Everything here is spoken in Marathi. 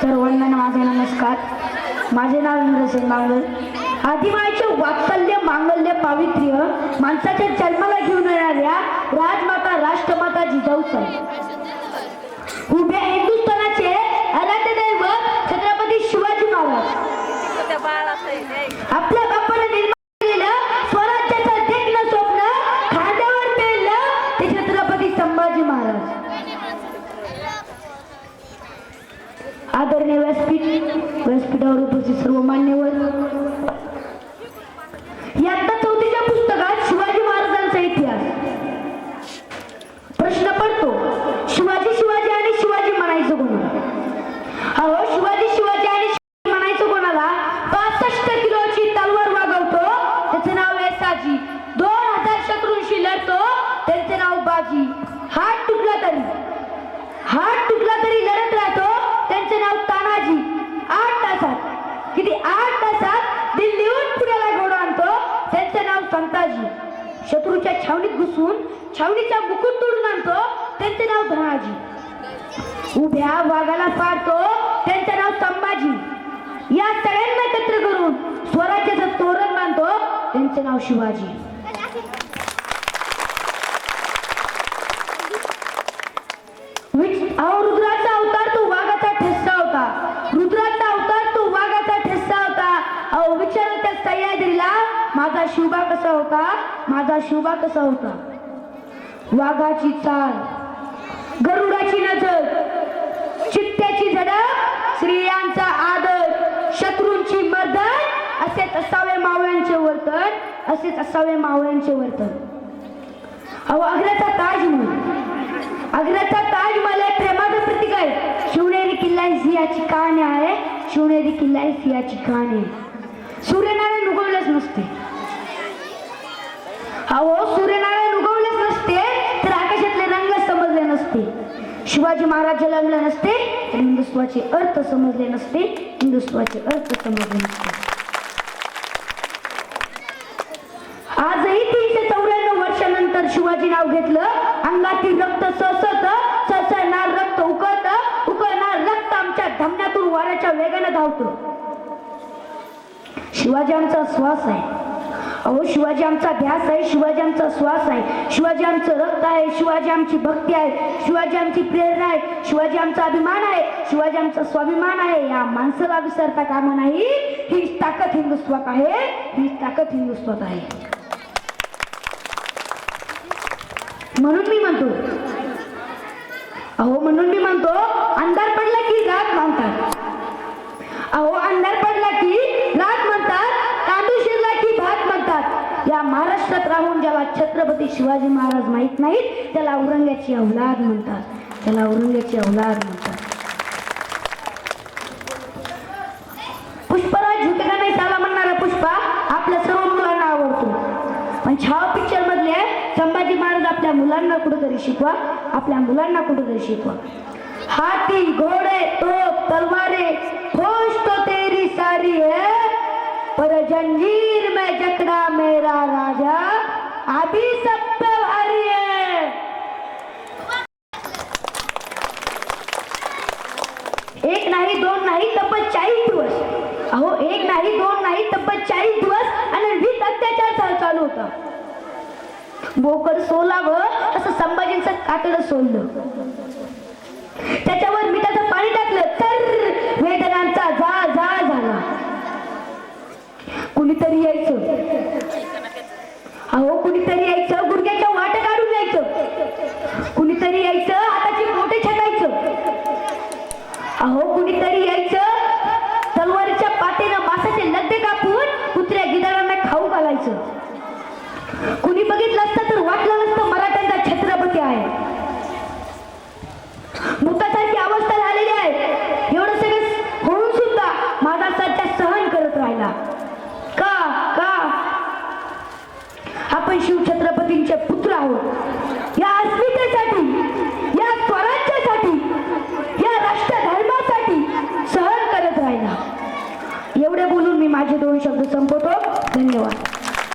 सर्वांना माझा नमस्कार. माझे नाव इंद्रसेन मांगल. आदिमाईचे वात्सल्य मांगल्य पावित्र्य माणसाच्या जन्माला घेऊन येणाऱ्या राजमाता राष्ट्रमाता जिजाऊचा उभ्या हिंदुस्थानाचे आराध्य दैवत छत्रपती शिवाजी महाराज. आपल्या बापाने निर्माण केलेलं स्वराज्याचं देखणं स्वप्न खांद्यावर पेललं ते छत्रपती संभाजी महाराज आदरणीय व्यासपीठ व्यासपीठावर उपस्थित सर्व मान्यवर. यात्रा चौथीच्या पुस्तकात शिवाजी महाराजांचा इतिहास. प्रश्न पडतो शिवाजी शिवाजी आणि शिवाजी म्हणायचं कोणाला? अहो शिवाजी शिवाजी आणि शिवाजी म्हणायचं कोणाला? पासष्ट किलोची तलवार वागवतो त्याचं नाव आहे साजी. दोन हजार शत्रूंशी लढतो त्यांचे नाव बाजी. हात तुटला तरी. हात तुटला तरी लढत राहतो त्यांचे नाव तानाजी आठ तासात किती आठ तासात दिल्लीहून पुण्याला घोडा आणतो त्यांचे नाव संताजी शत्रूच्या छावणीत घुसून छावणीचा मुकुट तोडून आणतो. त्यांचे नाव धनाजी. उभ्या वाघाला पाडतो त्यांचे नाव संभाजी. या सगळ्यांना एकत्र करून स्वराज्याचं तोरण बांधतो. त्यांचे नाव शिवाजी. माझा शिवबा कसा होता? माझा शिवबा कसा होता? वाघाची चाल गरुडाची नजर चित्त्याची झडप स्त्रियांचा आदर शत्रूंची मदत असेच असावे मावळ्यांचे वर्तन असेच असावे मावळ्यांचे वर्तन. अहो आग्र्याचा ताजमहल आग्र्याचा ताजमहल मला प्रेमाचं प्रतीक आहे. शिवनेरी किल्ला ही सिंहाची कहाणी आहे. शिवनेरी किल्ला ही सिंहाची कहाणी आहे. सूर्यनारायण उगवलंच नसते. अहो सूर्यनारायण उगवलेच नसते तर आकाशातले रंग समजले नसते. शिवाजी महाराज जन्मले नसते तर हिंदुत्वाचे अर्थ समजले नसते. हिंदुत्वाचे अर्थ समजले नसते. आजही तीनशे चौऱ्याण्णव वर्षानंतर शिवाजी नाव घेतलं. अंगातील रक्त ससत ससणार रक्त उकळत. उकळणार रक्त आमच्या धमन्यातून वाऱ्याच्या वेगाने धावतो. शिवाजी आमचा श्वास आहे. अहो शिवाजी आमचा ध्यास आहे शिवाजी आमचा श्वास आहे. शिवाजी आमचं रक्त आहे शिवाजी आमची भक्ती आहे. शिवाजी आमची प्रेरणा आहे शिवाजी आमचा अभिमान आहे शिवाजी आमचा स्वाभिमान आहे. या माणसाला विसरता कामा नाही. ही ताकद हिंदुत्वात आहे ही ताकद हिंदुत्वात आहे. म्हणून मी म्हणतो अहो म्हणून मी म्हणतो अंधार पडला की रात मानतात. अहो अंधार पडला की रात म्हणतात तांदूळ शिरला की भात म्हणतात या महाराष्ट्रात राहून ज्याला छत्रपती शिवाजी महाराज माहीत नाहीत त्याला औरंगाची अवलाद म्हणतात. त्याला औरंगाची अवलाद म्हणतात. पुष्पराज झुटका नाही? त्याला म्हणणारा पुष्पा आपल्या सर्व मुलांना आवडतो. पण छावा पिक्चर मधले संभाजी महाराज आपल्या मुलांना कुठेतरी शिकवा. आपल्या मुलांना कुठेतरी शिकवा. हाती घोड़े तोप तलवारे खोश तो तेरी सारी है. पर जंजीर में जकड़ा मेरा राजा अभी सब पे भारी है एक नाही दोन नाही तब्बल चाळीस दिवस अहो एक नाही दोन नाही तब्बल चाळीस दिवस आणि वीस अत्याचार चालू होता. बोकड सोलावं असं संभाजींचं कातड सोडलं. त्याच्यावर मिठाचं पाणी टाकलं. तर वेदनांचा जा जा झाला. कुणीतरी बघितलं असतं तर वाटलं नसतं. मराठ्यांचा छत्रपती आहे. मुतासारखी अवस्था झालेली आहे. एवढं सगळं होऊन सुद्धा माझा सध्या सहन करत राहिला. का? का? आपण शिवछत्रपतींचे पुत्र आहोत.